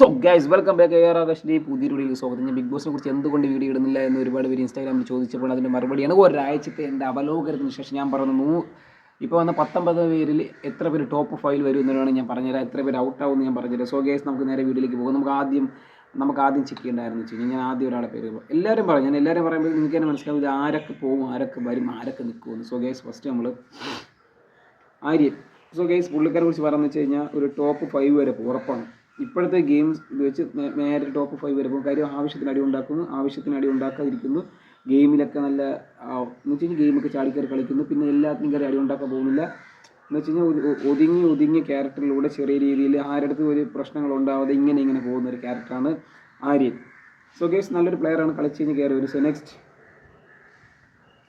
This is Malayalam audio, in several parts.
So guys welcome back A R ആകാശിന്റെ പുതിയൊരു വീഡിയോ സ്വാഗതം. ഞാൻ ബിഗ് ബോസിനെ കുറിച്ച് എന്തുകൊണ്ട് വീഡിയോ ഇടുന്നില്ല എന്ന് ഒരുപാട് പേര് ഇൻസ്റ്റാഗ്രാമിൽ ചോദിച്ചപ്പോൾ അതിന്റെ മറുപടിയാണ്. ഒരാഴ്ചത്തെ എന്റെ അവലോകനത്തിന് ശേഷം ഞാൻ പറഞ്ഞു നൂ ഇപ്പോൾ വന്ന പത്തൊമ്പത് പേരിൽ എത്ര പേര് ടോപ്പ് ഫൈവ് വരും എന്നതാണ് ഞാൻ പറഞ്ഞുതരാം എത്ര പേര് ഔട്ട് ആവും എന്ന് ഞാൻ പറഞ്ഞുതരാം. സോ ഗൈസ് നമുക്ക് നേരെ വീഡിയോയിലേക്ക് പോകും. നമുക്ക് ആദ്യം നമുക്ക് ആദ്യം ചെക്ക് ചെയ്യേണ്ടായിരുന്നു വെച്ച് കഴിഞ്ഞാൽ ഞാൻ ആദ്യം ഒരാളെ പേര്. എല്ലാവരും പറയും ഞാൻ എല്ലാവരും പറയുമ്പോൾ നിങ്ങൾക്ക് തന്നെ മനസ്സിലാവും ഇത് ആരൊക്കെ പോകും ആരൊക്കെ വരും ആരൊക്കെ നിൽക്കുമെന്ന്. സോ ഗൈസ് ഫസ്റ്റ് നമ്മൾ ആര്യൻ. സോ ഗൈസ് പുള്ളിക്കാരെ കുറിച്ച് പറഞ്ഞു വെച്ച് കഴിഞ്ഞാൽ ഒരു ടോപ്പ് ഫൈവ് വരെ ഉറപ്പാണ്. ഇപ്പോഴത്തെ ഗെയിംസ് വെച്ച് നേരെ ടോപ്പ് ഫൈവ് വരുമ്പോൾ കാര്യം ആവശ്യത്തിന് അടി ഉണ്ടാക്കുന്നു. ആവശ്യത്തിന് അടി ഉണ്ടാക്കാതിരിക്കുന്നു. ഗെയിമിലൊക്കെ നല്ല എന്ന് വെച്ച് കഴിഞ്ഞാൽ ഗെയിമൊക്കെ ചാടിക്കയറി കളിക്കുന്നു. പിന്നെ എല്ലാത്തിനും കയറി അടി ഉണ്ടാക്കാൻ പോകുന്നില്ല. എന്ന് വെച്ച് കഴിഞ്ഞാൽ ഒതുങ്ങി ഒതുങ്ങിയ ക്യാരക്ടറിലൂടെ ചെറിയ രീതിയിൽ ആരുടെ ഒരു പ്രശ്നങ്ങൾ ഉണ്ടാവാതെ ഇങ്ങനെ ഇങ്ങനെ പോകുന്ന ഒരു ക്യാരക്ടറാണ് ആര്യൻ. സോ ഗേസ് നല്ലൊരു പ്ലെയറാണ് കളിച്ച് കഴിഞ്ഞ് കയറി വരും. So next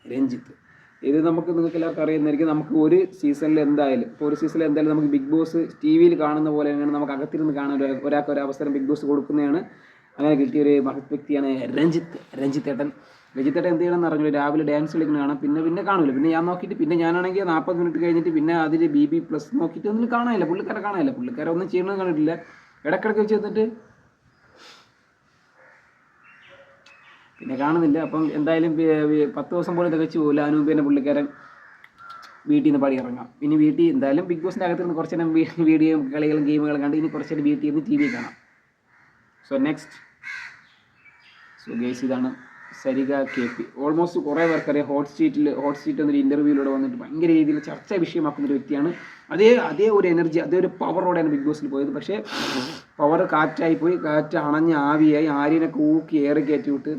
Ranjith. ഇത് നമുക്ക് നിങ്ങൾക്ക് എല്ലാവർക്കും അറിയുന്നതായിരിക്കും. നമുക്ക് ഒരു സീസണിൽ എന്തായാലും ഇപ്പോൾ ഒരു സീസണിൽ എന്തായാലും നമുക്ക് ബിഗ് ബോസ് ടി വിയിൽ കാണുന്ന പോലെ തന്നെയാണ് നമുക്ക് അകത്തിരുന്ന് കാണാൻ ഒരു ഒരാൾക്ക് ഒരു അവസരം ബിഗ് ബോസ് കൊടുക്കുന്നതാണ്. അങ്ങനെ കിട്ടിയ ഒരു മഹത് വ്യക്തിയാണ് രഞ്ജിത്ത് രഞ്ജിത്ത് ഏട്ടൻ. രഞ്ജിത്ത് ഏട്ടൻ എന്ത് ചെയ്യണമെന്ന് അറിഞ്ഞു രാവിലെ ഡാൻസ് കളിക്കുന്ന കാണാം. പിന്നെ പിന്നെ കാണില്ല പിന്നെ ഞാൻ നോക്കിയിട്ട് പിന്നെ ഞാനാണെങ്കിൽ നാൽപ്പത് മിനിറ്റ് കഴിഞ്ഞിട്ട് പിന്നെ അതിൽ ബി ബി പ്ലസ് നോക്കിയിട്ട് ഒന്നും കാണാനില്ല. പുള്ളിക്കാരെ കാണാനില്ല. പുള്ളിക്കാരെ ഒന്നും ചെയ്യണമെന്ന് കണ്ടിട്ടില്ല. ഇടയ്ക്കിടയ്ക്ക് വെച്ച് പിന്നെ കാണുന്നില്ല. അപ്പം എന്തായാലും പത്ത് ദിവസം പോലും തികച്ചു പോകില്ല. അതിന് പുള്ളിക്കാരൻ വീട്ടിൽ നിന്ന് പടി ഇറങ്ങാം ഇനി വീട്ടിൽ എന്തായാലും ബിഗ് ബോസിന്റെ അകത്ത് നിന്ന് കുറച്ച് നേരം വീഡിയോ കളികളും ഗെയിമുകളും കണ്ട് ഇനി കുറച്ച് നേരം വീട്ടിൽ നിന്ന് ടി വി കാണാം. സോ നെക്സ്റ്റ് സോ ഗേസ് ഇതാണ് സരിക കെ പി. ഓൾമോസ്റ്റ് കുറേ പേർക്കറിയാം ഹോട്ട് സീറ്റിൽ ഹോട്ട് സീറ്റ് എന്നൊരു ഇന്റർവ്യൂവിലൂടെ വന്നിട്ട് ഭയങ്കര രീതിയിൽ ചർച്ച വിഷയമാക്കുന്ന ഒരു വ്യക്തിയാണ്. അതേ അതേ ഒരു എനർജി അതേ ഒരു പവറോടെയാണ് ബിഗ് ബോസിൽ പോയത്. പക്ഷേ പവർ കാറ്റായി പോയി കാറ്റ് അണഞ്ഞ് ആവിയായി ആര്യനൊക്കെ ഊക്കി ഏറെ കയറ്റി വിട്ട്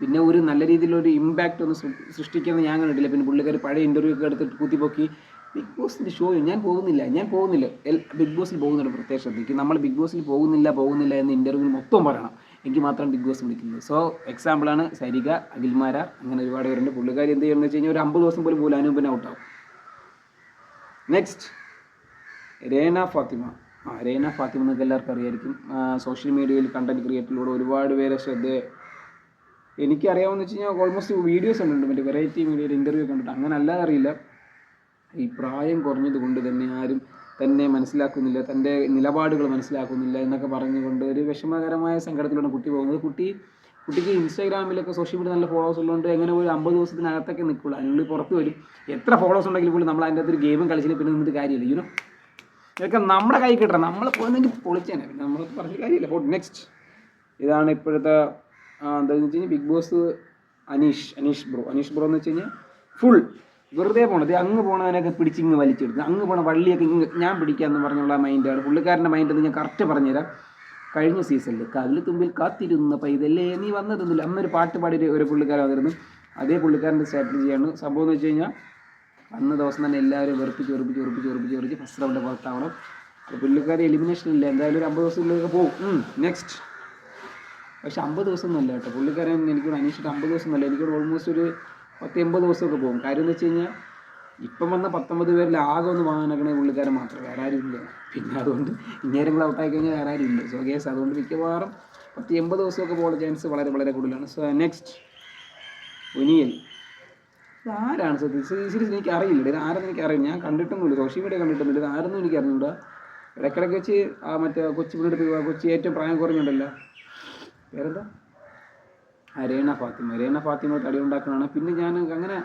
പിന്നെ ഒരു നല്ല രീതിയിലൊരു ഇമ്പാക്റ്റ് ഒന്ന് സൃഷ്ടിക്കുന്നത് ഞാൻ കണ്ടിട്ടില്ല. പിന്നെ പുള്ളിക്കാർ പഴയ ഇന്റർവ്യൂ ഒക്കെ എടുത്തിട്ട് കുത്തിപ്പൊക്കി. ബിഗ് ബോസിന്റെ ഷോ ഞാൻ പോകുന്നില്ല ഞാൻ പോകുന്നില്ല. ബിഗ് ബോസിൽ പോകുന്നുണ്ട് പ്രത്യേകം ശ്രദ്ധിക്കും നമ്മൾ ബിഗ് ബോസിൽ പോകുന്നില്ല പോകുന്നില്ല എന്ന് ഇന്റർവ്യൂ മൊത്തം പറയണം. എനിക്ക് മാത്രം ബിഗ് ബോസ് വിളിക്കുന്നത്. സോ എക്സാമ്പിളാണ് സരിക അഖിൽമാര അങ്ങനെ ഒരുപാട് പേരുണ്ട്. പുള്ളിക്കാർ എന്ത് ചെയ്യുന്നത് വെച്ച് കഴിഞ്ഞാൽ ഒരു അമ്പത് ദിവസം പോലും പോലും അനുപിന്നെ ഔട്ടാവും നെക്സ്റ്റ് രേന ഫാത്തിമ. ആ രേന ഫാത്തിമ എന്നൊക്കെ എല്ലാവർക്കും അറിയായിരിക്കും. സോഷ്യൽ മീഡിയയിൽ കണ്ടന്റ് ക്രിയേറ്ററിലൂടെ ഒരുപാട് പേരെ ശ്രദ്ധ എനിക്കറിയാമെന്ന് വെച്ച് കഴിഞ്ഞാൽ ഓൾമോസ്റ്റ് വീഡിയോസ് കണ്ടിട്ടുണ്ട്. മറ്റേ വെറൈറ്റി മീഡിയയിൽ ഇന്റർവ്യൂ കണ്ടിട്ട്. അങ്ങനെ അല്ലാതെ അറിയില്ല. ഈ പ്രായം കുറഞ്ഞത് കൊണ്ട് തന്നെ ആരും തന്നെ മനസ്സിലാക്കുന്നില്ല. തന്റെ നിലപാടുകൾ മനസ്സിലാക്കുന്നില്ല എന്നൊക്കെ പറഞ്ഞുകൊണ്ട് ഒരു വിഷമകരമായ സങ്കടത്തിലൂടെ കുട്ടി പോകുന്നത് കുട്ടി കുട്ടിക്ക് ഇൻസ്റ്റാഗ്രാമിലൊക്കെ സോഷ്യൽ മീഡിയ നല്ല ഫോളോവേഴ്സ് ഉള്ളതുകൊണ്ട് എങ്ങനെ ഒരു അമ്പത് ദിവസത്തിനകത്തൊക്കെ നിൽക്കുള്ളൂ. അതിനുള്ളിൽ പുറത്ത് വരും. എത്ര ഫോളോവേഴ്സ് ഉണ്ടെങ്കിൽ പോലും നമ്മൾ അതിന്റെ അകത്ത് ഒരു ഗെയിമും കളിച്ചില്ല പിന്നെ നിന്നിട്ട് കാര്യമില്ല. യുനോ ഇതൊക്കെ നമ്മുടെ കൈ കിട്ടണം. നമ്മൾ പോകുന്നെങ്കിൽ പൊളിച്ചേനെ. പിന്നെ നമ്മൾ പറഞ്ഞ കാര്യമില്ല. അപ്പോൾ നെക്സ്റ്റ് ഇതാണ് ഇപ്പോഴത്തെ എന്താണെന്ന് വെച്ച് കഴിഞ്ഞാൽ Bigg Boss Aneesh Aneesh bro. Aneesh bro എന്ന് വെച്ച് കഴിഞ്ഞാൽ ഫുൾ വെറുതെ പോണത്. അങ്ങ് പോണവനൊക്കെ പിടിച്ച് ഇങ്ങ് വലിച്ചെടുത്ത്. അങ്ങ് പോണ വള്ളിയൊക്കെ ഇങ്ങ് ഞാൻ പിടിക്കാമെന്ന് പറഞ്ഞുള്ള മൈൻഡാണ് പുള്ളിക്കാരന്റെ മൈൻഡ് എന്ന് ഞാൻ കറക്റ്റ് പറഞ്ഞുതരാം. കഴിഞ്ഞ സീസണിൽ കവിൽ തുമ്പിൽ കാത്തിരുന്ന പൈതല്ലേ നീ വന്നതൊന്നുമില്ല. അന്നൊരു പാട്ട് പാടി ഒരു- പുള്ളിക്കാരൻ വന്നിരുന്നു. അതേ പുള്ളിക്കാരന്റെ സ്ട്രാറ്റജിയാണ് സംഭവം എന്ന് വെച്ച് കഴിഞ്ഞാൽ അന്ന് ദിവസം തന്നെ എല്ലാവരും വെറുപ്പിച്ച് വെറുപ്പിച്ച് വെറുപ്പിച്ച് വെറുപ്പിച്ച് വെറുപ്പിച്ച് ഫസ്റ്റ് റൗണ്ട് പുറത്താവണം. പുള്ളിക്കാരി എലിമിനേഷൻ ഇല്ല. എന്തായാലും ഒരു അമ്പത് ദിവസത്തിലൊക്കെ പോകും നെക്സ്റ്റ് പക്ഷെ അമ്പത് ദിവസം ഒന്നുമല്ല കേട്ടോ. പുള്ളിക്കാരൻ എനിക്ക് അന്വേഷിച്ചിട്ട് അമ്പത് ദിവസം ഒന്നുമല്ല എനിക്ക് ഓൾമോസ്റ്റ് ഒരു പത്ത് എൺപത് ദിവസമൊക്കെ പോകും. കാര്യം എന്ന് വെച്ച് കഴിഞ്ഞാൽ ഇപ്പം വന്ന പത്തൊമ്പത് പേരിൽ ആകെ ഒന്ന് വാങ്ങാനൊക്കെ പുള്ളിക്കാരൻ മാത്രം വേറെ ആരും ഇല്ല. പിന്നെ അതുകൊണ്ട് ഇങ്ങേരം കൂടെ ഔട്ടായി കഴിഞ്ഞാൽ വേറെ ഇല്ല. സോ ഗേസ് അതുകൊണ്ട് മിക്കവാറും പത്ത് എൺപത് ദിവസമൊക്കെ പോകാനുള്ള ചാൻസ് വളരെ വളരെ കൂടുതലാണ്. സോ നെക്സ്റ്റ് ഒനിയൽ ഇതാരാണ്? സത്യം സീരീസ് എനിക്ക് അറിയില്ല ഇത് ആരെന്ന് എനിക്ക് അറിയില്ല. ഞാൻ കണ്ടിട്ടൊന്നുമില്ല. Social media കണ്ടിട്ടൊന്നുമില്ല. ഇത് ആരെന്നും എനിക്ക് അറിഞ്ഞൂടാ ഇടയ്ക്കിടയ്ക്ക് വെച്ച് ആ മറ്റേ കൊച്ചു പിള്ളേർ കൊച്ചി ഏറ്റവും പ്രായം കുറഞ്ഞുണ്ടല്ലോ. ആ രേണ ഫാത്തിമ. രേണ ഫാത്തിമ തടി ഉണ്ടാക്കുന്നതാണ് പിന്നെ ഞാൻ അങ്ങനെ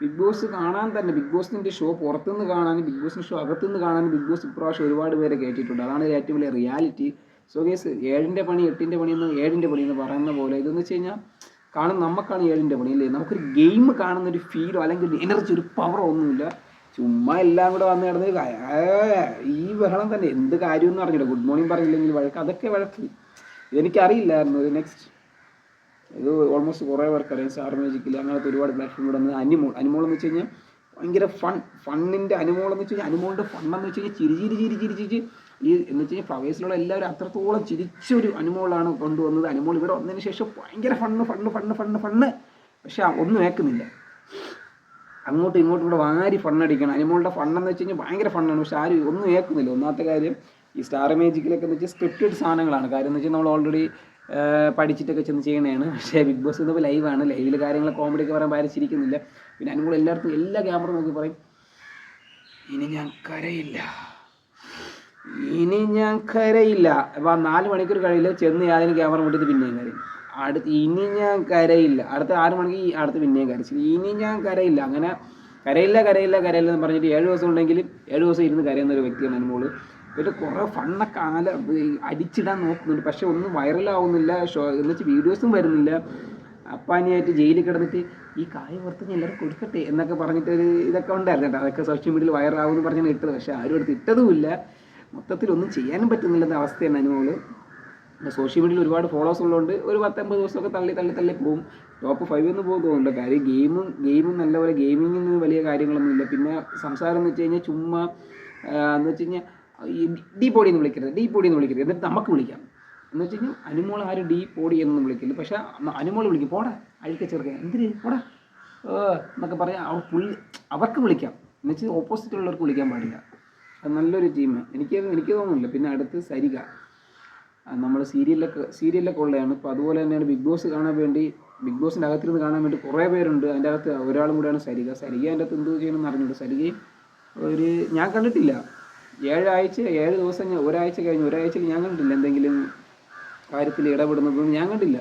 ബിഗ് ബോസ് കാണാൻ തന്നെ ബിഗ് ബോസിന്റെ ഷോ പുറത്തുനിന്ന് കാണാനും ബിഗ് ബോസിന്റെ ഷോ അകത്തുനിന്ന് കാണാനും ബിഗ് ബോസ് ഇപ്രാവശ്യം ഒരുപാട് പേരെ കയറ്റിയിട്ടുണ്ട് അതാണ് ഏറ്റവും വലിയ റിയാലിറ്റി. സോ കേസ് ഏഴിന്റെ പണി എട്ടിന്റെ പണി എന്ന് ഏഴിന്റെ പണി എന്ന് പറയുന്ന പോലെ ഇതെന്ന് വെച്ച് കഴിഞ്ഞാൽ കാണും നമുക്കാണ് ഏഴിന്റെ പണി അല്ലേ? നമുക്കൊരു ഗെയിം കാണുന്ന ഒരു ഫീലോ അല്ലെങ്കിൽ ഒരു എനർജി ഒരു പവറോ ഒന്നുമില്ല. ചുമ്മാ എല്ലാം കൂടെ വന്ന് കിടന്ന് ഈ ബഹളം തന്നെ. എന്ത് കാര്യമെന്ന് പറഞ്ഞില്ല ഗുഡ് മോർണിംഗ് പറഞ്ഞില്ലെങ്കിൽ വഴക്ക്. അതൊക്കെ വഴക്ക്. ഇതെനിക്കറിയില്ലായിരുന്നു നെക്സ്റ്റ് ഇത് ഓൾമോസ്റ്റ് കുറേ പേർക്ക് അറിയാം സ്റ്റാർ മ്യൂജിക്കിൽ അങ്ങനത്തെ ഒരുപാട് പ്ലാറ്റ്ഫോം ഇവിടെ നിന്ന് അനിമോൾ അനിമോൾ എന്ന് വെച്ച് കഴിഞ്ഞാൽ ഭയങ്കര ഫൺ ഫണ്ണിന്റെ അനിമോൾ എന്ന് വെച്ച് കഴിഞ്ഞാൽ അനിമോളിന്റെ എന്ന് വെച്ച് കഴിഞ്ഞാൽ ചിരി ചിരി ചിരി ചിരി ചിരി ഈ എന്ന് വെച്ച് കഴിഞ്ഞാൽ ഫ്ലവേഴ്സിലുള്ള എല്ലാവരും അത്രത്തോളം ചിരിച്ചൊരു അനിമോളാണ് കൊണ്ടുവന്നത്. അനിമോൾ ഇവിടെ വന്നതിന് ശേഷം ഭയങ്കര fun fun fun fun fun പക്ഷെ ഒന്നും ഏക്കുന്നില്ല. അങ്ങോട്ടും ഇങ്ങോട്ടും ഇവിടെ വാരി ഫണ്ണടിക്കണം അനിമോളുടെ ഫണ്ണെന്ന് വെച്ച് കഴിഞ്ഞാൽ ഭയങ്കര ഫണ്ണാണ് പക്ഷെ ആരും ഒന്നും ഏക്കുന്നില്ല. ഒന്നാമത്തെ കാര്യം ഈ സ്റ്റാർ മേജിക്കിലൊക്കെ എന്ന് വെച്ചാൽ സ്ക്രിപ്റ്റഡ് സാധനങ്ങളാണ്. കാര്യം എന്ന് വെച്ചാൽ നമ്മൾ ഓൾറെഡി പഠിച്ചിട്ടൊക്കെ ചെന്ന് ചെയ്യണതാണ് പക്ഷേ ബിഗ് ബോസ് ഇന്നിപ്പോൾ ലൈവാണ് ലൈവിൽ കാര്യങ്ങൾ കോമഡി ഒക്കെ പറയാൻ പാലിച്ചിരിക്കുന്നില്ല പിന്നെ അനുകൂലം എല്ലായിടത്തും എല്ലാ ക്യാമറ നോക്കി പറയും ഇനി ഞാൻ കരയില്ല. ഇനി ഞാൻ കരയില്ല. അപ്പോൾ നാല് മണിക്കൂർ കഴിയില്ല ചെന്ന് അതിന് ക്യാമറ മുട്ടിട്ട് പിന്നെയും കരയും. അടുത്ത് ഇനി ഞാൻ കരയില്ല. അടുത്ത ആറ് മണിക്ക് അടുത്ത് പിന്നെയും കരച്ചു ഇനി ഞാൻ കരയില്ല. അങ്ങനെ കരയില്ല കരയില്ല കരയില്ല എന്ന് പറഞ്ഞിട്ട് ഏഴ് ദിവസം ഉണ്ടെങ്കിൽ ഏഴ് ദിവസം ഇരുന്ന് കരയുന്ന ഒരു വ്യക്തിയാണ് അനുമോൾ എന്നിട്ട് കുറേ ഫണ്ണൊക്കെ ആല അടിച്ചിടാൻ നോക്കുന്നുണ്ട്. പക്ഷെ ഒന്നും വൈറലാവുന്നില്ല ഷോ എന്ന് വെച്ചാൽ വീഡിയോസും വരുന്നില്ല. അപ്പാനിയായിട്ട് ജയിലിൽ കിടന്നിട്ട് ഈ കായ പുറത്ത് ഞാൻ എല്ലാവരും കൊടുക്കട്ടെ എന്നൊക്കെ പറഞ്ഞിട്ട് ഒരു ഇതൊക്കെ ഉണ്ടായിരുന്നു കേട്ടോ. അതൊക്കെ സോഷ്യൽ മീഡിയയിൽ വൈറലാവുമെന്ന് പറഞ്ഞാണ് ഇട്ടത്. പക്ഷേ ആരും എടുത്ത് ഇട്ടതുമില്ല. മൊത്തത്തിൽ ഒന്നും ചെയ്യാനും പറ്റുന്നില്ലെന്ന അവസ്ഥയാണ് അനുമോൾ. സോഷ്യൽ മീഡിയയിൽ ഒരുപാട് ഫോളോവേഴ്സ് ഉള്ളതുകൊണ്ട് ഒരു പത്തൊമ്പത് ദിവസമൊക്കെ തള്ളി തള്ളി തള്ളി പോകും ടോപ്പ് ഫൈവ് എന്ന് പോകും തോന്നുന്നുണ്ട്. കാര്യം ഗെയിമും ഗെയിമും നല്ലപോലെ ഗെയിമിങ്ങിന് വലിയ കാര്യങ്ങളൊന്നുമില്ല. പിന്നെ സംസാരം എന്ന് വെച്ച് കഴിഞ്ഞാൽ ചുമ്മാ എന്ന് വെച്ച് കഴിഞ്ഞാൽ ഈ ഡീ ബോഡി എന്ന് വിളിക്കരുത് ഡീ ബോഡി എന്ന് വിളിക്കരുത്. എന്നിട്ട് നമുക്ക് വിളിക്കാം. എന്ന് വെച്ച് കഴിഞ്ഞാൽ അനുമോൾ ആരും ഡീ ബോഡി എന്നൊന്നും വിളിക്കില്ല പക്ഷേ അനുമോൾ വിളിക്കും. പോടാ അഴുക്ക ചെറുക്കൻ. എന്തിന്? പോടാ. എന്നൊക്കെ പറയാം. അവർ പുള്ളി അവർക്ക് വിളിക്കാം. എന്ന് വെച്ചാൽ ഓപ്പോസിറ്റ് ഉള്ളവർക്ക് വിളിക്കാൻ പാടില്ല. അത് നല്ലൊരു ടീം എനിക്ക് എനിക്ക് തോന്നുന്നില്ല. പിന്നെ അടുത്ത് സരിക. നമ്മൾ സീരിയലൊക്കെ സീരിയലൊക്കെ ഉള്ളതാണ്. ഇപ്പോൾ അതുപോലെ തന്നെയാണ് ബിഗ് ബോസ് കാണാൻ വേണ്ടി ബിഗ് ബോസിന്റെ അകത്തിരുന്ന് കാണാൻ വേണ്ടി കുറേ പേരുണ്ട്. അതിന്റെ അകത്ത് ഒരാളും കൂടെയാണ് സരിക. സരിക അതിന്റെ അകത്ത് എന്തോ ചെയ്യണമെന്ന് അറിഞ്ഞിട്ടുണ്ട് സരികയും ഒരു ഞാൻ കണ്ടിട്ടില്ല. ഏഴാഴ്ച ഏഴ് ദിവസം ഞാൻ ഒരാഴ്ച കഴിഞ്ഞ് ഒരാഴ്ച ഞാൻ കണ്ടില്ല എന്തെങ്കിലും കാര്യത്തിൽ ഇടപെടുന്നതൊന്നും ഞാൻ കണ്ടില്ല.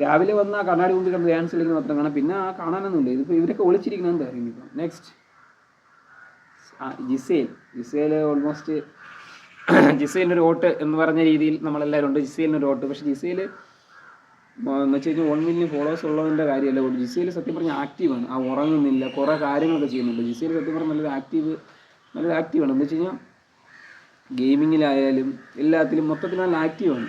രാവിലെ വന്ന ആ കണ്ണാടി മുമ്പിൽ കണ്ട് ഡാൻസ് കളിക്കുന്നത് മാത്രം കാണാം. പിന്നെ ആ കാണാനൊന്നുമില്ല. ഇതിപ്പോൾ ഇവരൊക്കെ ഒളിച്ചിരിക്കണമെന്ന് അറിയും ഇപ്പം നെക്സ്റ്റ് ആ ജിസേൽ. ജിസേൽ ഓൾമോസ്റ്റ് ജിസേലിന്റെ ഒരു വോട്ട് എന്ന് പറഞ്ഞ രീതിയിൽ നമ്മളെല്ലാവരും ഉണ്ട്. ജിസേലിനൊരു വോട്ട്. പക്ഷേ ജിസേൽ എന്ന് വെച്ച് കഴിഞ്ഞാൽ വൺ മില്യൺ ഫോളോവേഴ്സ് ഉള്ളതിന്റെ കാര്യമല്ല. ജിസേൽ സത്യം പറഞ്ഞാൽ ആക്റ്റീവാണ് ആ ഉറങ്ങുന്നില്ല. കുറേ കാര്യങ്ങളൊക്കെ ചെയ്യുന്നുണ്ട്. ജിസേൽ സത്യം പറഞ്ഞാൽ നല്ലൊരു ആക്റ്റീവ് നല്ലൊരു ആക്റ്റീവാണ് എന്ന് വെച്ച് കഴിഞ്ഞാൽ ഗെയിമിങ്ങിലായാലും എല്ലാത്തിലും മൊത്തത്തിൽ നല്ല ആക്റ്റീവാണ്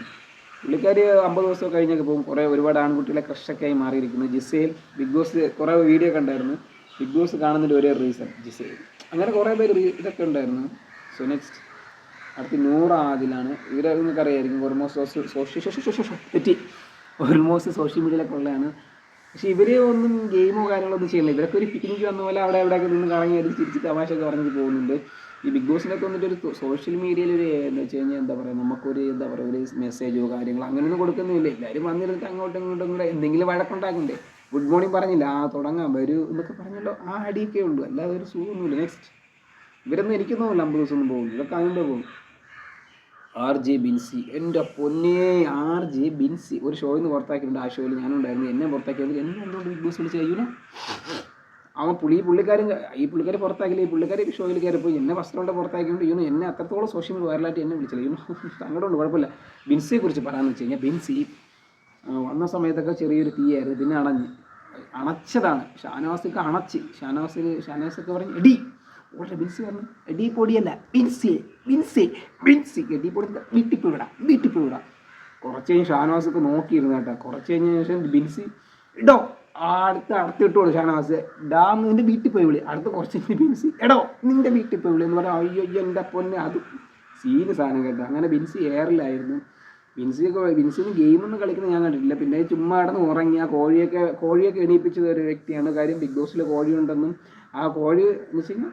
പുള്ളിക്കാരി അമ്പത് ദിവസം കഴിഞ്ഞൊക്കെ പോകും. കുറേ ഒരുപാട് ആൺകുട്ടികളെ ക്രഷൊക്കെ ആയി മാറിയിരിക്കുന്നു. ജിസേൽ ബിഗ് ബോസ് കുറേ വീഡിയോ കണ്ടായിരുന്നു ബിഗ് ബോസ് കാണുന്നതിന്റെ ഒരേ റീസൺ ജിസേൽ. അങ്ങനെ കുറേ പേര് ഇതൊക്കെ ഉണ്ടായിരുന്നു. സോ നെക്സ്റ്റ് അടുത്ത് നൂറ് ആദിലാണ്. ഇവരെ നിങ്ങൾക്കറിയായിരിക്കും. ഓൾമോസ്റ്റ് സോഷ്യൽ തെറ്റി ഓൾമോസ്റ്റ് സോഷ്യൽ മീഡിയയിലൊക്കെ ഉള്ളതാണ്. പക്ഷെ ഇവർ ഒന്നും ഗെയിമോ കാര്യങ്ങളോ ഒന്നും ചെയ്യുന്നില്ല. ഇവരൊക്കെ ഒരു പിക്നിക്ക് വന്ന പോലെ അവിടെ എവിടെയൊക്കെ നിന്ന് കറങ്ങി അത് തിരിച്ച് തമാശയൊക്കെ പറഞ്ഞിട്ട് പോകുന്നുണ്ട്. ഈ ബിഗ് ബോസിനൊക്കെ വന്നിട്ട് ഒരു സോഷ്യൽ മീഡിയയിൽ ഒരു എന്താ വെച്ച് കഴിഞ്ഞാൽ എന്താ പറയുക നമുക്കൊരു എന്താ പറയുക ഒരു മെസ്സേജോ കാര്യങ്ങളോ അങ്ങനെയൊന്നും കൊടുക്കുന്നില്ല. എല്ലാവരും വന്നിരുന്നിട്ട് അങ്ങോട്ടും ഇങ്ങോട്ടും കൂടെ എന്തെങ്കിലും വഴക്കുണ്ടാക്കണ്ടേ ഗുഡ് മോർണിംഗ് പറഞ്ഞില്ല? ആ തുടങ്ങാം. വരൂ എന്നൊക്കെ പറഞ്ഞല്ലോ. ആ അടിയൊക്കെ ഉള്ളൂ. അല്ലാതെ ഒരു സുഖമൊന്നുമില്ല. നെക്സ്റ്റ് ഇവരൊന്നും എനിക്കൊന്നുമില്ല അമ്പത് ദിവസം ഒന്നും പോകുന്നു ഇതൊക്കെ അതിന്റെ പോകും. R J Binsy. എന്റെ പൊന്നേ ആർ ജെ ബിൻസി. ഒരു ഷോയിൽ നിന്ന് പുറത്താക്കിയിട്ടുണ്ട്. ആ ഷോയിൽ ഞാനുണ്ടായിരുന്നു. എന്നെ പുറത്താക്കിയത് എന്നെ എന്തുകൊണ്ട് ബിഗ് ബോസ് വിളിച്ച് കഴിയൂല അവൻ പുള്ളി പുള്ളിക്കാരൻ ഈ പുള്ളിക്കാരെ പുറത്താക്കില്ല ഈ പുള്ളിക്കാരി ഷോയിൽ കയറിപ്പോയി. എന്നെ വസ്ത്രമുണ്ട് പുറത്താക്കിയോണ്ട് യൂണോ എന്നെ അത്രത്തോളം സോഷ്യൽ മീഡിയ വൈറലായിട്ട് എന്നെ വിളിച്ചില്ല. ചെയ്യുന്നു അങ്ങോട്ട് ഉണ്ട് കുഴപ്പമില്ല. ബിൻസിയെ കുറിച്ച് പറയാമെന്ന് വെച്ച് കഴിഞ്ഞാൽ ബിൻസി വന്ന സമയത്തൊക്കെ ചെറിയൊരു തീയായിരുന്നു. പിന്നെ അണഞ്ഞ്. അണച്ചതാണ്. ഷാനവാസിക്ക് അണച്ച്. ഷാനവാസിന് ഷാനവാസൊക്കെ പറഞ്ഞ് എടി ഓട്ടെ ബിൻസി പറഞ്ഞു എടി പൊടിയല്ല ബിൻസി ബിൻസി ബിൻസി. എടി പൊടി വീട്ടിൽ പോയി വിടാം വീട്ടിൽ വിടാം കുറച്ച് കഴിഞ്ഞ് ഷാനവാസൊക്കെ നോക്കിയിരുന്നു കേട്ടോ. കുറച്ച് കഴിഞ്ഞ ശേഷം ബിൻസി ഇടോ അടുത്ത അടുത്ത് ഇട്ടോളൂ ഷാനവാസ്. ഡാ നിന്റെ വീട്ടിൽ പോയി വിളി. അടുത്ത കുറച്ച് കഴിഞ്ഞ് ബിൻസി എടോ നിന്റെ വീട്ടിൽ പോയി വിളി. എന്ന് പറയാം അയ്യോ അയ്യോ എന്റെ പൊന്നെ അത് സീന് സാധനം കേട്ടോ. അങ്ങനെ ബിൻസി എയറിലായിരുന്നു ബിൻസിയൊക്കെ ബിൻസിന് ഗെയിമൊന്നും കളിക്കുന്നത് ഞാൻ കണ്ടിട്ടില്ല. പിന്നെ ചുമ്മാ കിടന്ന് ഉറങ്ങി ആ കോഴിയൊക്കെ കോഴിയൊക്കെ എണീപ്പിച്ചത് ഒരു വ്യക്തിയാണ്. കാര്യം ബിഗ് ബോസിൽ കോഴിയുണ്ടെന്നും ആ കോഴി എന്ന് വെച്ച് കഴിഞ്ഞാൽ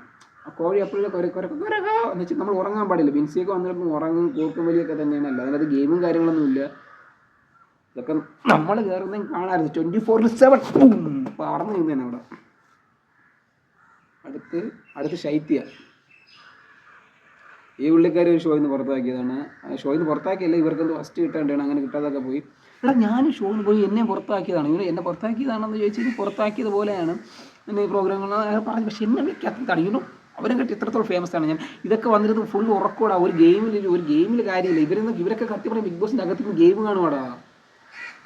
കോഴി എപ്പോഴും കുറെ കുറെ കുരകാ എന്ന് വെച്ചാൽ നമ്മൾ ഉറങ്ങാൻ പാടില്ല. ബിൻസിയൊക്കെ വന്നിട്ട് ഉറങ്ങും കൂർക്കും വലിയൊക്കെ തന്നെയാണ്. അല്ല അതിനകത്ത് ഗെയിമും കാര്യങ്ങളൊന്നുമില്ല ഇതൊക്കെ നമ്മൾ കയറുന്നതും കാണാറുണ്ട് ട്വന്റി ഫോർ സെവൻ പറഞ്ഞു നിന്നേനെ അവിടെ. അടുത്ത് അടുത്ത് ശൈത്യ. ഈ പുള്ളിക്കാരി ഒരു ഷോയിൽ നിന്ന് പുറത്താക്കിയതാണ്. ഷോയിൽ നിന്ന് പുറത്താക്കിയല്ല ഇവർക്ക് എന്തോ ഫസ്റ്റ് കിട്ടാണ്ടാണ്. അങ്ങനെ കിട്ടാതൊക്കെ പോയി. എടാ ഞാൻ ഷോയിൽ പോയി എന്നെ പുറത്താക്കിയതാണ്. ഇവർ എന്നെ പുറത്താക്കിയതാണെന്ന് ചോദിച്ചാൽ പുറത്താക്കിയത് പോലെയാണ്. ഈ പ്രോഗ്രാമുകൾ പറഞ്ഞു പക്ഷെ എന്നെ വിളിക്കാത്തതാണ് യുനോ അവരെ കിട്ടി എത്രത്തോളം ഫേമസ് ആണ് ഞാൻ. ഇതൊക്കെ വന്നിരുന്നത് ഫുൾ ഉറക്കോടാ. ഒരു ഗെയിമിൽ ഒരു ഗെയിമിൽ കാര്യമില്ല. ഇവരൊന്നും ഇവരൊക്കെ കത്തി പറഞ്ഞ ബിഗ് ബോസിന്റെ അകത്ത് ഗെയിം കാണുവാടാ.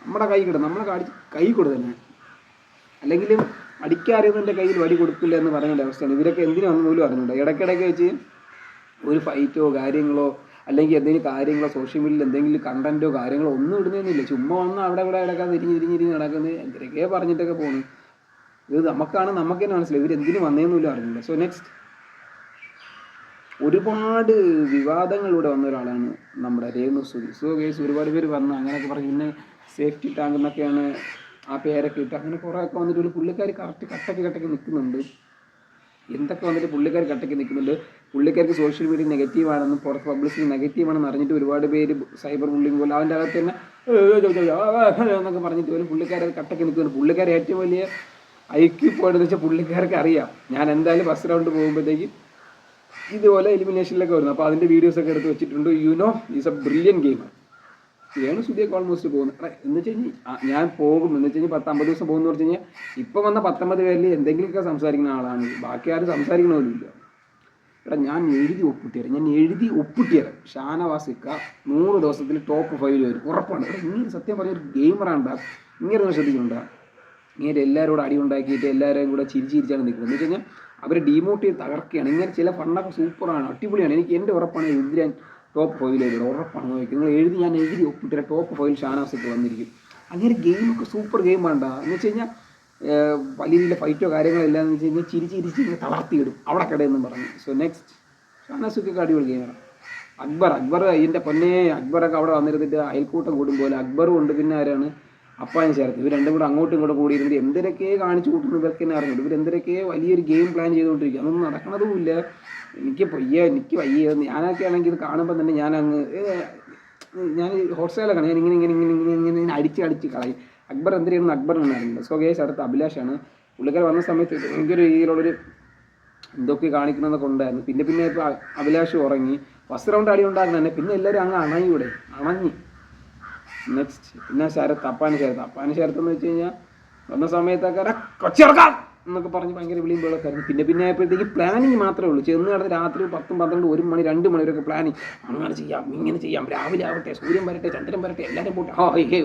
നമ്മുടെ കൈ കിട്ടും നമ്മളെ കാടി കൈ കൊടു തന്നെ. അല്ലെങ്കിലും അടിക്കാറിയതിന്റെ കയ്യിൽ വടി കൊടുക്കില്ല എന്ന് പറയുന്ന അവസ്ഥയാണ്. ഇവരൊക്കെ എന്തിനാണെന്ന് പോലും അറിഞ്ഞുണ്ട് ഇടയ്ക്കിടയ്ക്ക് വെച്ച് ഒരു ഫൈറ്റോ കാര്യങ്ങളോ അല്ലെങ്കിൽ എന്തെങ്കിലും കാര്യങ്ങളോ സോഷ്യൽ മീഡിയയിൽ എന്തെങ്കിലും കണ്ടന്റോ കാര്യങ്ങളോ ഒന്നും ഇടുന്നൊന്നുമില്ല ചുമ്മാ വന്ന് അവിടെ ഇവിടെ ഇടക്കാൻ തിരിഞ്ഞ് തിരിഞ്ഞ് തിരിഞ്ഞ് നടക്കുന്നത് എന്തിനൊക്കെ പറഞ്ഞിട്ടൊക്കെ പോകുന്നു ഇത് നമുക്കാണ് നമുക്ക് തന്നെ മനസ്സിലായി. ഇവർ എന്തിനു വന്നേന്നില്ല അറിഞ്ഞില്ല സോ നെക്സ്റ്റ് ഒരുപാട് വിവാദങ്ങളിലൂടെ വന്ന ഒരാളാണ് നമ്മുടെ രേണു സുധി. സോ കേസ് ഒരുപാട് പേര് വന്ന് അങ്ങനെയൊക്കെ പറഞ്ഞു പിന്നെ സേഫ്റ്റി ടാങ്ക് എന്നൊക്കെയാണ് ആ പേരൊക്കെ ഇട്ട് അങ്ങനെ കുറേ ഒക്കെ വന്നിട്ട് ഒരു പുള്ളിക്കാർ കറക്റ്റ് കട്ടക്ക് കട്ടക്ക് നിൽക്കുന്നുണ്ട് എന്തൊക്കെ വന്നിട്ട് പുള്ളിക്കാർ കട്ടക്ക് നിൽക്കുന്നുണ്ട് പുള്ളിക്കാർക്ക് സോഷ്യൽ മീഡിയ നെഗറ്റീവ് ആണെന്നും പുറത്ത് പബ്ലിസിറ്റി നെഗറ്റീവ് ആണെന്ന് അറിഞ്ഞിട്ട് ഒരുപാട് പേര് സൈബർ ബുള്ളിങ് പോലെ അവന്റെ അകത്ത് തന്നെ എന്നൊക്കെ പറഞ്ഞിട്ട് പോലും പുള്ളിക്കാരെ കട്ടക്ക് നിൽക്കുന്നുണ്ട് പുള്ളിക്കാർ ഏറ്റവും വലിയ ഐക്യു പോയിട്ടെന്ന് വെച്ചാൽ പുള്ളിക്കാർക്ക് അറിയാം. ഞാൻ എന്തായാലും ബസ് റൗണ്ട് പോകുമ്പോഴത്തേക്ക് ഇതുപോലെ എലിമിനേഷനിലൊക്കെ വരുന്നത് അപ്പോൾ അതിന്റെ വീഡിയോസൊക്കെ എടുത്ത് വെച്ചിട്ടുണ്ട്. You know is a brilliant game and സുധിയൊക്കെ almost പോകുന്നു എടാ എന്ന് വെച്ച് കഴിഞ്ഞാൽ ഞാൻ പോകും. എന്ന് വെച്ച് കഴിഞ്ഞാൽ പത്തമ്പത് ദിവസം പോകുന്നു വെച്ച് കഴിഞ്ഞാൽ ഇപ്പം വന്ന പത്തൊമ്പത് പേരിൽ എന്തെങ്കിലുമൊക്കെ സംസാരിക്കുന്ന ആളാണ്. ബാക്കി ആരും സംസാരിക്കണ പോലും ഇല്ല എടാ ഞാൻ എഴുതി ഒപ്പിട്ടുതരാം ഞാൻ എഴുതി ഒപ്പിട്ടുതരാം ഷാനവാസിക്ക നൂറ് ദിവസത്തിൽ ടോപ്പ് ഫൈവിൽ വരും. ഉറപ്പാണ്. എടാ ഇങ്ങനെ സത്യം പറഞ്ഞ ഒരു ഗെയിമറാണ്ടാ ഇങ്ങനെ ശ്രദ്ധിക്കുന്നുണ്ടാ ഇങ്ങനെ എല്ലാവരോടും അടി ഉണ്ടാക്കിയിട്ട് എല്ലാവരെയും കൂടെ ചിരിച്ചിരിച്ചാണ് നിൽക്കുന്നത്. എന്ന് വെച്ച് കഴിഞ്ഞാൽ അവരെ ഡീമോട്ട് തകർക്കുകയാണ്. ഇങ്ങനെ ചില ഫണ്ടൊക്കെ സൂപ്പറാണ് അടിപൊളിയാണ്. എനിക്ക് എന്റെ ഉറപ്പാണ് രുദ്രൻ ടോപ്പ് വരും ഉറപ്പാണ് നോക്കി നിങ്ങൾ എഴുതി ഞാൻ എഴുതി ഒപ്പിട്ടിട്ട് ടോപ്പ് ഫൈവിൽ ഷാനാസൊക്കെ വന്നിരിക്കും. അങ്ങനെ ഗെയിമൊക്കെ സൂപ്പർ ഗെയിം വേണ്ട എന്ന് വെച്ച് കഴിഞ്ഞാൽ വലിയ വലിയ ഫൈറ്റോ കാര്യങ്ങളോ ഇല്ലാന്ന് എന്ന് വെച്ച് കഴിഞ്ഞാൽ ചിരി ചിരിച്ച് ഇങ്ങനെ തളർത്തിയിടും അവിടെ കടയെന്നും പറഞ്ഞു. സോ നെക്സ്റ്റ് ഷാനാസൊക്കെ അടിപൊളി ഗെയിമാണ് അക്ബർ അക്ബർ ഇതിന്റെ പൊന്നെ അക്ബറൊക്കെ അവിടെ വന്നിരുന്നിട്ട് അയൽക്കൂട്ടം കൂടുമ്പോൾ അക്ബറും ഉണ്ട്. പിന്നെ ആരാണ്? അപ്പാനും ചേർത്ത്. ഇവർ രണ്ടും കൂടെ അങ്ങോട്ടും ഇങ്ങോട്ടും കൂടി ഇരുന്ന് കാണിച്ചു കൂട്ടുന്നു ഇവർക്ക് തന്നെ അറിഞ്ഞു ഇവർ എന്തിനൊക്കെ വലിയൊരു ഗെയിം പ്ലാൻ ചെയ്തുകൊണ്ടിരിക്കുക അതൊന്നും നടക്കണതുമില്ല എനിക്ക് പയ്യ എനിക്ക് വയ്യ. ഞാനൊക്കെ ആണെങ്കിൽ ഇത് കാണുമ്പോൾ തന്നെ ഞാൻ അങ്ങ് ഞാൻ ഹോട്ട്സ്റ്റൈലൊക്കെ ഞാൻ ഇങ്ങനെ ഇങ്ങനെ ഇങ്ങനെ ഇങ്ങനെ ഇങ്ങനെ ഇങ്ങനെ അടിച്ച് അടിച്ച് കളയും. അക്ബർ എന്തിനായിരുന്നു അക്ബർ എന്നറിയില്ല സോ ഗേസ് അടുത്ത അഭിലാഷാണ് പുള്ളിക്കാർ വന്ന സമയത്ത് എനിക്കൊരു രീതിയിലുള്ളൊരു എന്തൊക്കെ കാണിക്കണമെന്നൊക്കെ ഉണ്ടായിരുന്നു. പിന്നെ പിന്നെ ഇപ്പോൾ അഭിലാഷ് ഉറങ്ങി. ഫസ്റ്റ് റൗണ്ട് അടി ഉണ്ടാകുന്ന തന്നെ പിന്നെ എല്ലാവരും അങ്ങ് ഇവിടെ അണങ്ങി നെക്സ്റ്റ് പിന്നെ ശരത്ത് അപ്പാന് ശരത്ത് ശരത്ത് എന്ന് വെച്ച് കഴിഞ്ഞാൽ വന്ന സമയത്തൊക്കെ കൊച്ചിറക്കാം എന്നൊക്കെ പറഞ്ഞ് ഭയങ്കര വിളിയും ബഹളമൊക്കെ ആയിരുന്നു. പിന്നെ പിന്നെ ആയപ്പോഴത്തേക്ക് പ്ലാനിങ് മാത്രമേ ഉള്ളൂ. ചെന്ന് കിടന്ന് രാത്രി പത്തും പന്ത്രണ്ട് ഒരു മണി രണ്ട് മണി വരെയൊക്കെ പ്ലാനിങ് അങ്ങനെ ചെയ്യാം ഇങ്ങനെ ചെയ്യാം. രാവിലെ ആവട്ടെ സൂര്യൻ വരട്ടെ ചന്ദ്രൻ വരട്ടെ എല്ലാവരും പോട്ടെ. ആ ഹേ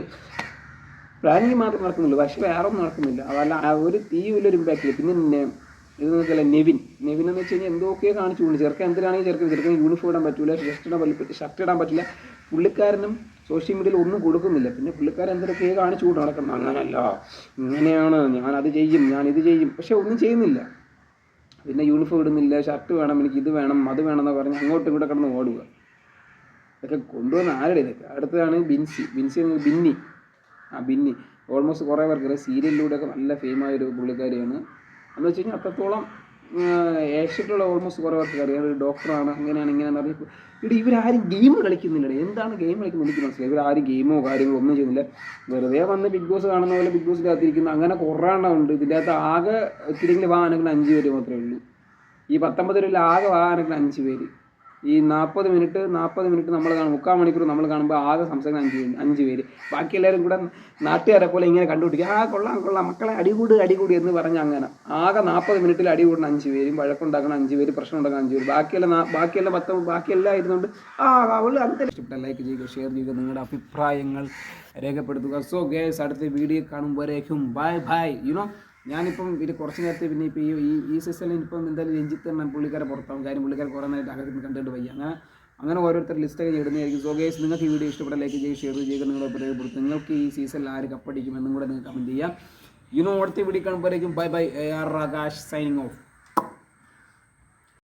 പ്ലാനിങ് മാത്രം നടക്കുന്നുള്ളൂ. പക്ഷേ വേറെ ഒന്നും നടക്കുന്നില്ല. അതല്ല ഒരു തീ വലിയൊരു ഇമ്പാക്റ്റ് പിന്നെ ഇത് നോക്കിയല്ല നെവിൻ. നെവിൻ എന്ന് വെച്ച് കഴിഞ്ഞാൽ എന്തൊക്കെയോ കാണിച്ചു കൊണ്ട് ചെറുക്കൻ എന്തിനാണെങ്കിൽ ചെറുക്കൻ ചെറുക്കൻ യൂണിഫോം ഇടാൻ പറ്റില്ല ഷർട്ട് ഇടാൻ പറ്റില്ല ഷർട്ട് ഇടാൻ പറ്റില്ല പുള്ളിക്കാരനും സോഷ്യൽ മീഡിയയിൽ ഒന്നും കൊടുക്കുന്നില്ല. പിന്നെ പുള്ളിക്കാരൻ എന്തൊക്കെയോ കാണിച്ചു കൊണ്ട് നടക്കണം അങ്ങനല്ല. ഇങ്ങനെയാണ്. ഞാൻ അത് ചെയ്യും. ഞാൻ ഇത് ചെയ്യും. പക്ഷെ ഒന്നും ചെയ്യുന്നില്ല. പിന്നെ യൂണിഫോം ഇടുന്നില്ല. ഷർട്ട് വേണം. എനിക്ക് ഇത് വേണം. അത് വേണം എന്ന് പറഞ്ഞ് അങ്ങോട്ടും ഇങ്ങോട്ട് കിടന്ന് ഓടുക. ഇതൊക്കെ കൊണ്ടുവന്ന ആരുടെ ഇതൊക്കെ അടുത്തതാണ് ബിൻസി. ബിൻസി ബിന്നി. ആ ബിന്നി. ഓൾമോസ്റ്റ് കുറേ പേർക്ക് സീരിയലിലൂടെയൊക്കെ നല്ല ഫെയിമായ ഒരു പുള്ളിക്കാരിയാണ്. എന്ന് വെച്ച് കഴിഞ്ഞാൽ അത്രത്തോളം ഏഷ്യത്തുള്ള ഓൾമോസ്റ്റ് കുറേ പേർക്ക് അറിയാം. ഡോക്ടറാണ് അങ്ങനെയാണ് ഇങ്ങനെയാണ്. അറിയാം ഇവിടെ ഇവരാരും ഗെയിം കളിക്കുന്നില്ല എന്താണ് ഗെയിം കളിക്കുന്നത്? എനിക്ക് മനസ്സിലായി. ഇവരാരും ഗെയിമോ കാര്യങ്ങളോ ഒന്നും ചെയ്യുന്നില്ല. വെറുതെ വന്ന് ബിഗ് ബോസ് കാണുന്ന പോലെ ബിഗ് ബോസ് അകത്തിരിക്കുന്ന അങ്ങനെ കുറേ ഉണ്ട്. ഇതിന്റെ അകത്ത് ആകെ ഇത്തിരിയെങ്കിലും വാഹനങ്ങൾ അഞ്ച് പേര് മാത്രമേ ഉള്ളൂ. ഈ പത്തൊമ്പത് പേരിൽ ആകെ വാഹനങ്ങൾ അഞ്ച് പേര്. ഈ നാൽപ്പത് മിനിറ്റ് നാൽപ്പത് മിനിറ്റ് നമ്മൾ കാണും മുക്കാൽ മണിക്കൂർ നമ്മൾ കാണുമ്പോൾ ആകെ സംസാരിക്കുന്ന അഞ്ച് അഞ്ച് പേര്. ബാക്കി എല്ലാവരും കൂടെ നാട്ടുകാരെ പോലെ ഇങ്ങനെ കണ്ടുപിടിക്കുക ആ കൊള്ളാം കൊള്ളാം. മക്കളെ അടികൂട് അടികൂടി എന്ന് പറഞ്ഞ് അങ്ങനെ. ആകെ നാൽപ്പത് മിനിറ്റിൽ അടികൂടുന്ന അഞ്ച് പേരും വഴക്കുണ്ടാക്കുന്ന അഞ്ച് പേര് പ്രശ്നം ഉണ്ടാക്കുന്ന അഞ്ച് പേര്. ബാക്കിയെല്ലാം ബാക്കിയെല്ലാം പത്ത് ബാക്കിയെല്ലാം ഇരുന്നുകൊണ്ട് ആ അവൾ അന്തരം ഇഷ്ടപ്പെട്ട ലൈക്ക് ചെയ്യുക ഷെയർ ചെയ്യുക നിങ്ങളുടെ അഭിപ്രായങ്ങൾ രേഖപ്പെടുത്തുക. സോ ഗേസ് അടുത്ത വീഡിയോ കാണുമ്പോഴേക്കും ബൈ ബൈ യുനോ ഞാനിപ്പം ഇത് കുറച്ച് നേരത്തെ പിന്നെ ഇപ്പോൾ ഈ ഈ സീസണിൽ ഇപ്പം എന്തായാലും രഞ്ജിത്ത് എന്ന പുള്ളിക്കാരെ പുറത്താവും. കാര്യം പുള്ളിക്കാരെ കുറേ നേരത്തെ അകത്ത് കണ്ടിട്ട് വയ്യ. അങ്ങനെ അങ്ങനെ ഓരോരുത്തർ ലിസ്റ്റൊക്കെ ഇടുന്നതായിരിക്കും. സോ ഗേസ് നിങ്ങൾക്ക് ഈ വീഡിയോ ഇഷ്ടപ്പെട്ട ലൈക്ക് ചെയ്യുക ഷെയർ ചെയ്യുക നിങ്ങളെ പ്രയോഗപ്പെടുത്തും നിങ്ങൾക്ക് ഈ സീസണിൽ ആര് കപ്പടിക്കുമെന്നും കൂടെ നിങ്ങൾക്ക് കമന്റ് ചെയ്യാം ഇന്നും അടുത്ത video കാണുമ്പോഴേക്കും bye bye A R Akash signing off